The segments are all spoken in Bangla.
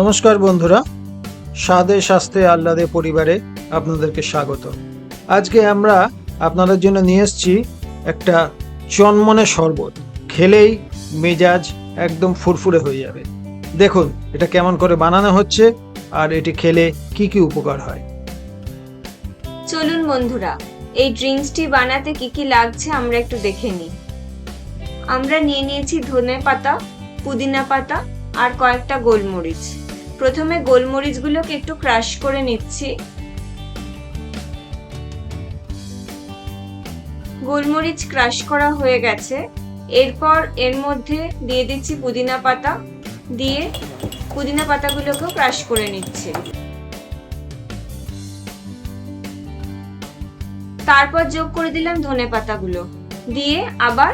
নমস্কার বন্ধুরা। স্বাদে স্বাস্থ্যে আহ্লাদে পরিবারে আপনাদেরকে স্বাগত। আজকে আমরা আপনাদের জন্য নিয়ে এসেছি একটা চনমনে শরবত। খেলেই মেজাজ একদম ফুরফুরে হয়ে যাবে। দেখুন, এটা কেমন করে বানানো হচ্ছে আর এটি খেলে কি কি উপকার হয়। চলুন বন্ধুরা, এই ড্রিঙ্কসটি বানাতে কি কি লাগছে আমরা একটু দেখে নিই। আমরা নিয়ে নিয়েছি ধনে পাতা পুদিনা পাতা আর কয়েকটা গোলমরিচ। প্রথমে গোলমরিচগুলোকে একটু ক্রাশ করে নিচ্ছি। গোলমরিচ ক্রাশ করা হয়ে গেছে। এরপর এর মধ্যে দিয়ে দিচ্ছি পুদিনা পাতা। দিয়ে পুদিনা পাতাগুলোকেও ক্রাশ করে নিচ্ছে। তারপর যোগ করে দিলাম ধনে পাতাগুলো। দিয়ে আবার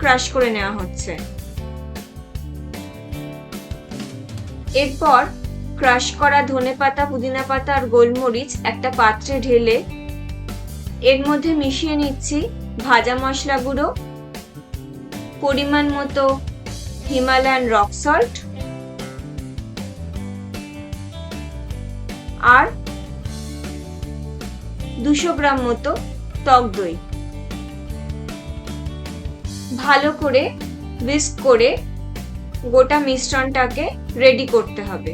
ক্রাশ করে নেওয়া হচ্ছে। এরপর ক্রাশ করা ধনে পাতা, পুদিনা পাতা আর গোলমরিচ একটা পাত্রে ঢেলে এর মধ্যে মিশিয়ে নিচ্ছি ভাজা মশলা গুঁড়ো, পরিমাণ মতো হিমালয়ান রক সল্ট আর দুশো গ্রাম মতো টক দই। ভালো করে বিস্ক করে গোটা মিশ্রণটাকে রেডি করতে হবে।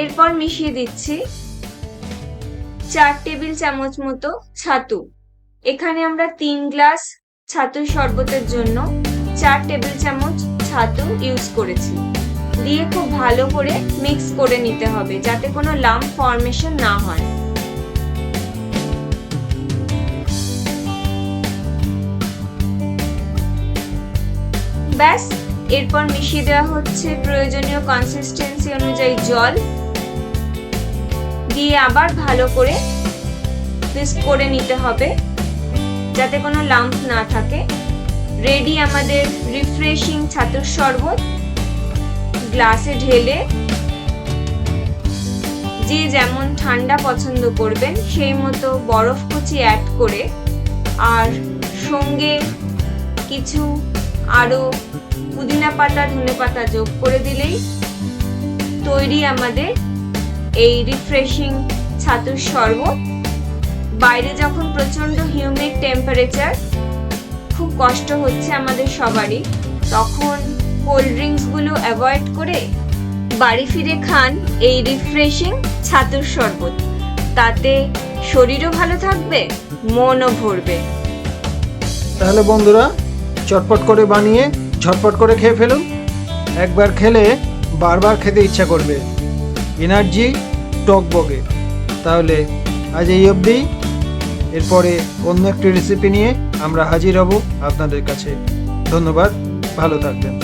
এরপর মিশিয়ে দিচ্ছি চার টেবিল চামচ মতো ছাতু। এখানে আমরা তিন গ্লাস ছাতুর শরবতের জন্য চার টেবিল চামচ ছাতু ইউজ করেছি। দিয়ে খুব ভালো করে মিক্স করে নিতে হবে যাতে কোনো লাম্প ফর্মেশন না হয়। ব্যাস, এরপর মিশিয়ে দেওয়া হচ্ছে প্রয়োজনীয় কনসিস্টেন্সি অনুযায়ী জল। দিয়ে আবার ভালো করে মিক্স করে নিতে হবে, যাতে কোনো লাম্প না থাকে। রেডি আমাদের রিফ্রেশিং ছাতুর শরবত। গ্লাসে ঢেলে যে যেমন ঠান্ডা পছন্দ করবেন, সেই মতো বরফ কুচি অ্যাড করে আর সঙ্গে কিছু আরও পুদিনা পাতা, ধনে পাতা যোগ করে দিলেই তৈরি আমাদের এই রিফ্রেশিং ছাতুর শরবত। বাইরে যখন প্রচণ্ড হিউমিড টেম্পারেচার খুব কষ্ট হচ্ছে আমাদের সবারই। তখন কোল্ড ড্রিঙ্কসগুলো অ্যাভয়েড করে বাড়ি ফিরে খান এই রিফ্রেশিং ছাতুর শরবত। তাতে শরীরও ভালো থাকবে, মনও ভরবে। তাহলে বন্ধুরা চটপট করে বানিয়ে ঝটপট করে খেয়ে ফেলুন। একবার খেলে বারবার খেতে ইচ্ছা করবে। এনার্জি টক বগে তাহলে আজ এই অবধি। এরপরে অন্য একটি রেসিপি নিয়ে আমরা হাজির হব আপনাদের কাছে। ধন্যবাদ, ভালো থাকবেন।